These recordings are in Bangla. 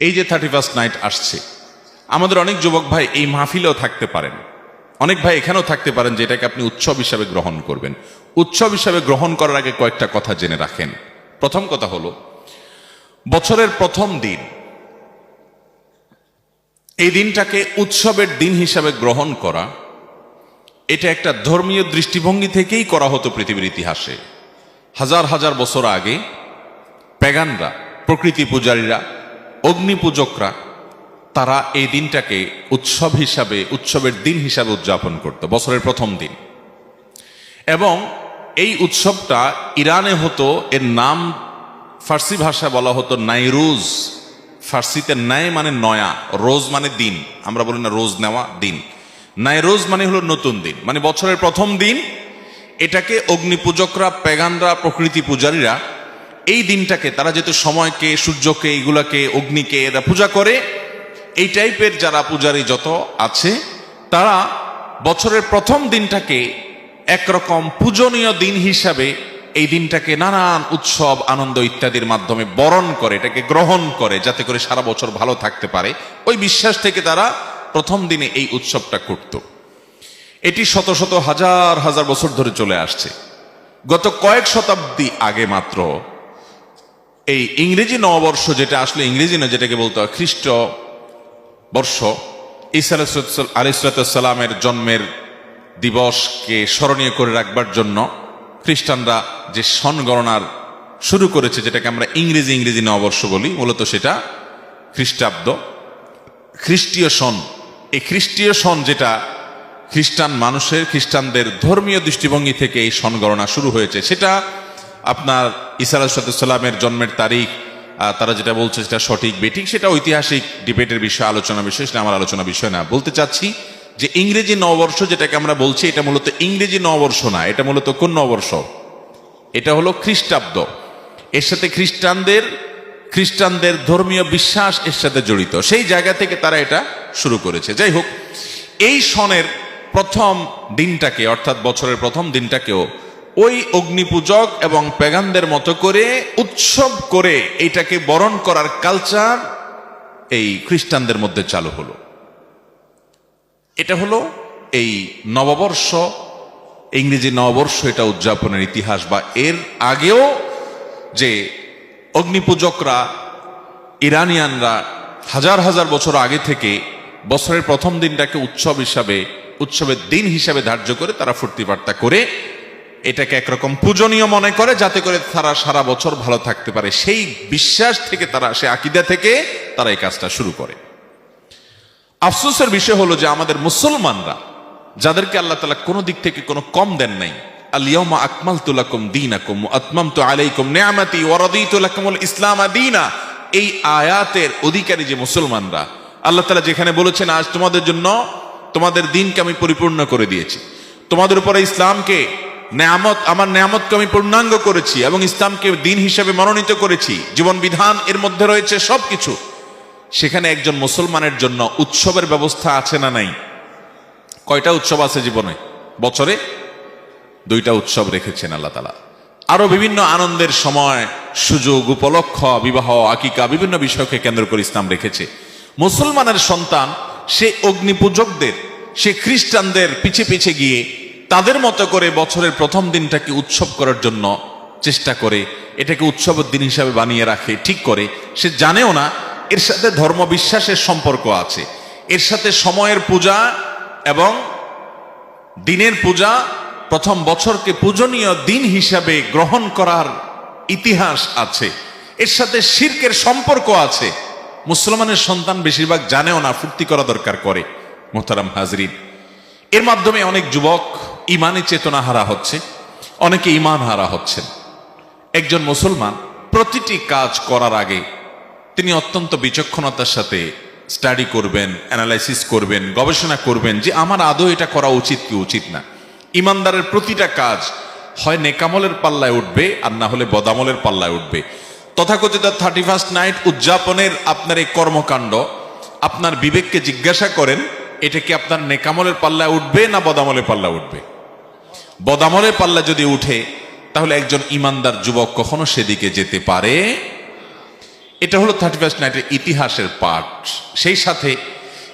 এই যে থার্টি ফার্স্ট নাইট আসছে, আমাদের অনেক যুবক ভাই এই মাহফিলেও থাকতে পারেন। অনেক ভাই এখানেও থাকতে পারেন যে এটাকে আপনি উৎসব হিসাবে গ্রহণ করবেন। উৎসব হিসাবে গ্রহণ করার আগে কয়েকটা কথা জেনে রাখেন। প্রথম কথা হলো, বছরের প্রথম দিন, এই দিনটাকে উৎসবের দিন হিসাবে গ্রহণ করা, এটা একটা ধর্মীয় দৃষ্টিভঙ্গি থেকেই করা হতো পৃথিবীর ইতিহাসে। হাজার হাজার বছর আগে প্যাগানরা প্রকৃতি পূজারীরা অগ্নি পূজকরা তারা এই দিনটাকে উৎসব হিসাবে, উৎসবের দিন হিসাবে উদযাপন করত, বছরের প্রথম দিন। এবং এই উৎসবটা ইরানে হতো, এর নাম ফার্সি ভাষা বলা হতো নাইরুজ। ফার্সিতে ন্যায় মানে নয়া, রোজ মানে দিন। আমরা বলি না রোজ নেওয়া, দিন। নাইরোজ মানে হলো নতুন দিন মানে বছরের প্রথম দিন। এটাকে অগ্নি পূজকরা প্যাগানরা প্রকৃতি পূজারীরা এই দিনটাকে, তারা যেহেতু সময়কে, সূর্যকে এইগুলাকে অগ্নিকে এরা পূজা করে, এই টাইপের যারা পূজারী যত আছে, তারা বছরের প্রথম দিনটাকে একরকম পূজনীয় দিন হিসাবে এই দিনটাকে নানান উৎসব, আনন্দ ইত্যাদির মাধ্যমে বরণ করে, এটাকে গ্রহণ করে, যাতে করে সারা বছর ভালো থাকতে পারে। ওই বিশ্বাস থেকে তারা প্রথম দিনে এই উৎসবটা করত। এটি শত শত হাজার হাজার বছর ধরে চলে আসছে। গত কয়েক শতাব্দী আগে মাত্র এই ইংরেজি নববর্ষ যেটা আসলে ইংরেজি না, যেটাকে বলতে হয় খ্রিস্ট বর্ষ, ঈসা আলিসালামের জন্মের দিবসকে স্মরণীয় করে রাখবার জন্য খ্রিস্টানরা যে সন গণনার শুরু করেছে, যেটাকে আমরা ইংরেজি ইংরেজি নববর্ষ বলি, মূলত সেটা খ্রিস্টাব্দ। খ্রিস্টীয় সন, এই খ্রিস্টীয় সন যেটা খ্রিস্টান মানুষের, খ্রিস্টানদের ধর্মীয় দৃষ্টিভঙ্গি থেকে এই সন গণনা শুরু হয়েছে, সেটা আপনার ইসা আলাহিসাল্লামের জন্মের তারিখ তারা যেটা বলছে সেটা সঠিক, বেঠিক, সেটা ঐতিহাসিক ডিবেটের বিষয়, আলোচনা বিষয়, সেটা আমার আলোচনা বিষয় না। বলতে চাচ্ছি যে ইংরেজি নববর্ষ যেটাকে আমরা বলছি, এটা মূলত ইংরেজি নববর্ষ না, এটা মূলত কোন নববর্ষ? এটা হলো খ্রিস্টাব্দ। এর সাথে খ্রিস্টানদের খ্রিস্টানদের ধর্মীয় বিশ্বাস এর সাথে জড়িত। সেই জায়গা থেকে তারা এটা শুরু করেছে। যাই হোক, এই সনের প্রথম দিনটাকে, অর্থাৎ বছরের প্রথম দিনটাকেও ওই অগ্নিপূজক এবং পেগানদের মতো করে উৎসব করে এইটাকে বরণ করার কালচার এই খ্রিস্টানদের মধ্যে চালু হলো। এটা হলো এই নববর্ষ, ইংরেজি নববর্ষ এটা উদযাপনের ইতিহাস বা এর আগেও যে অগ্নিপূজকরা, ইরানিয়ানরা হাজার হাজার বছর আগে থেকে বছরের প্রথম দিনটাকে উৎসব হিসাবে, উৎসবের দিন হিসাবে ধার্য করে তারা ফুর্তি বার্তা করে এটাকে একরকম পূজনীয় মনে করে, যাতে করে তারা সারা বছর ভালো থাকতে পারে। সেই বিশ্বাস থেকে তারা সে আকিদা থেকে তারা এই কাজটা শুরু করে। আফসোসের বিষয় হলো যে আমাদের মুসলমানরা, যাদেরকে আল্লাহ তালা কোনো দিক থেকে কোনো কম দেন নাই আকমাল আতমাম তো আলাইকুম ইসলাম এই আয়াতের অধিকারী যে মুসলমানরা যেখানে বলেছেন, আজ তোমাদের জন্য তোমাদের দিনকে আমি পরিপূর্ণ করে দিয়েছি। তোমাদের উপরে ইসলামকে নেয়ামত, আমার নেয়ামতকে আমি পূর্ণাঙ্গ করেছি এবং ইসলামকে দিন হিসেবে মনোনীত করেছি। জীবন বিধান এর মধ্যে রয়েছে সবকিছু। সেখানে একজন মুসলমানের জন্য উৎসবের ব্যবস্থা আছে না নাই? কয়টা উৎসব আছে জীবনে? বছরে দুইটা উৎসব রেখেছেন আল্লাহ তালা আরও বিভিন্ন আনন্দের সময়, সুযোগ, উপলক্ষ, বিবাহ, আকিকা, বিভিন্ন বিষয়কে কেন্দ্র করে ইসলাম রেখেছে। মুসলমানের সন্তান, সে অগ্নিপূজকদের, সে খ্রিস্টানদের পিছে পিছে গিয়ে তাদের মতো করে বছরের প্রথম দিনটাকে উৎসব করার জন্য চেষ্টা করে, এটাকে উৎসবের দিন হিসাবে বানিয়ে রাখে, ঠিক করে। সে জানেও না, এর সাথে ধর্ম বিশ্বাসের সম্পর্ক আছে। এর সাথে সময়ের পূজা এবং দিনের পূজা, প্রথম বছরকে পূজনীয় দিন হিসাবে গ্রহণ করার ইতিহাস আছে। এর সাথে শির্কের সম্পর্ক আছে। মুসলমানের সন্তান বেশিরভাগ জানেও না, ফুর্তি করা দরকার করে, মোহতারাম হাজরিন। এর মাধ্যমে অনেক যুবক ইমানে চেতনা হারা হচ্ছে, অনেকে ইমান হারা হচ্ছেন। একজন মুসলমান প্রতিটি কাজ করার আগে তিনি অত্যন্ত বিচক্ষণতার সাথে স্টাডি করবেন অ্যানালাইসিস করবেন, গবেষণা করবেন যে আমার আদৌ এটা করা উচিত কি উচিত না। ইমানদারের প্রতিটা কাজ হয় নেকামলের পাল্লায় উঠবে আর না হলে বদামলের পাল্লায় উঠবে। তথাকথিত থার্টি ফার্স্ট নাইট উদযাপনের আপনার এই কর্মকাণ্ড, আপনার বিবেককে জিজ্ঞাসা করেন, এটা কি আপনার নেকামলের পাল্লায় উঠবে না বদামলের পাল্লা উঠবে? বদামলের পাল্লা যদি উঠে, তাহলে একজন ইমানদার যুবক কখনো সেদিকে যেতে পারে? এটা হলো থার্টি ফার্স্ট নাইটের ইতিহাসের পাঠ। সেই সাথে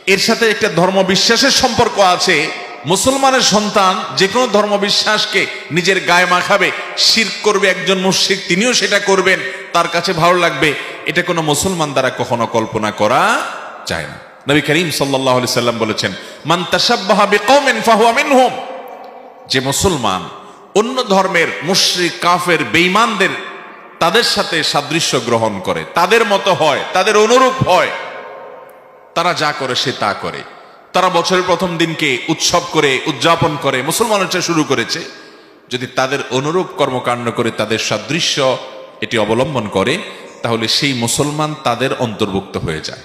এর সাথে একটা ধর্মবিশ্বাসের সম্পর্ক আছে। মুসলমানের সন্তান যে কোনো ধর্মবিশ্বাসকে নিজের গায়ে মাখাবে, শির করবে, একজন মুশরিক তিনিও সেটা করবেন, তার কাছে ভালো লাগবে। এটা কোনো মুসলমান দ্বারা কখনো কল্পনা করা যায় না। নবী করিম সাল্লাহ সাল্লাম বলেছেন, মান তাসাব্বাহা বিকওমিন ফাহুয়া মিনহুম। যে মুসলমান অন্য ধর্মের মুশরিক, কাফের, বেঈমানদের তাদের সাথে সাদৃশ্য গ্রহণ করে, তাদের মতো হয়, তাদের অনুরূপ হয়, তারা যা করে সে তা করে। তারা বছরের প্রথম দিনকে উৎসব করে, উদযাপন করে, মুসলমানরা শুরু করেছে। যদি তাদের অনুরূপ কর্মকাণ্ড করে, তাদের সাদৃশ্য এটি অবলম্বন করে, তাহলে সেই মুসলমান তাদের অন্তর্ভুক্ত হয়ে যায়।